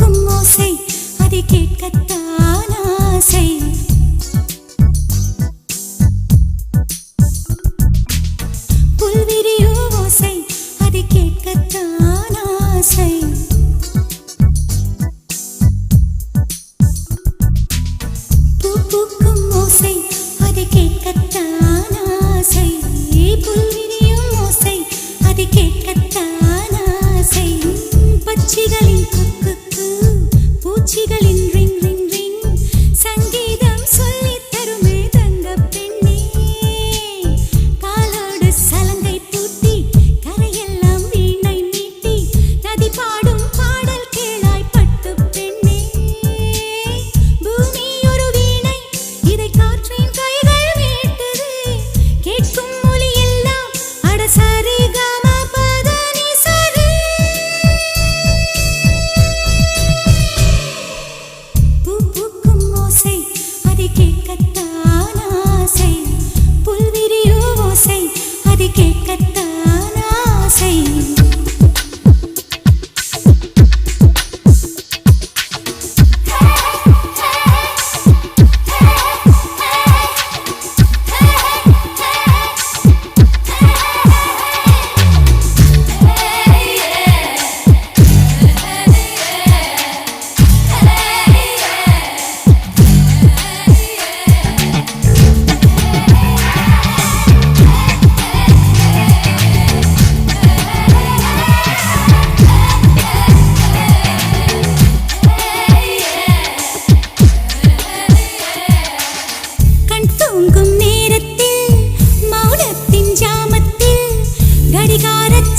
ஓங்கும் ஓசை அதை கேட்கத்தான் ஆசை. ஓசை அதை கேட்கத்தான் ஆசை.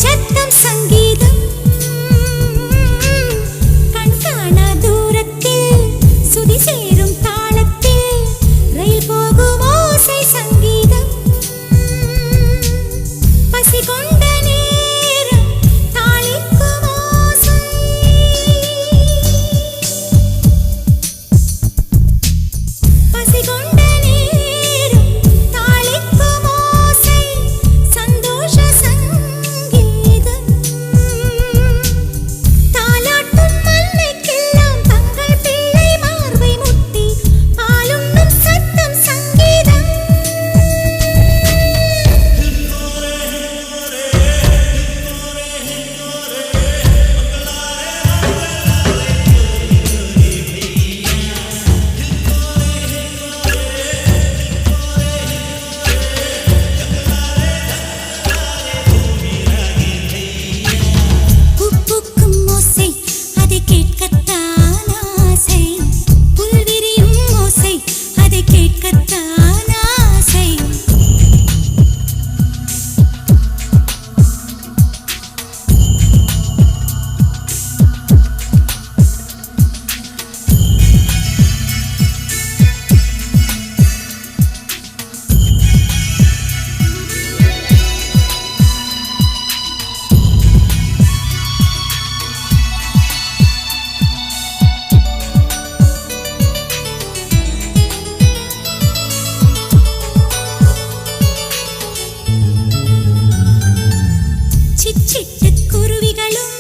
çep சிச்சிட்டு குருவிகளும்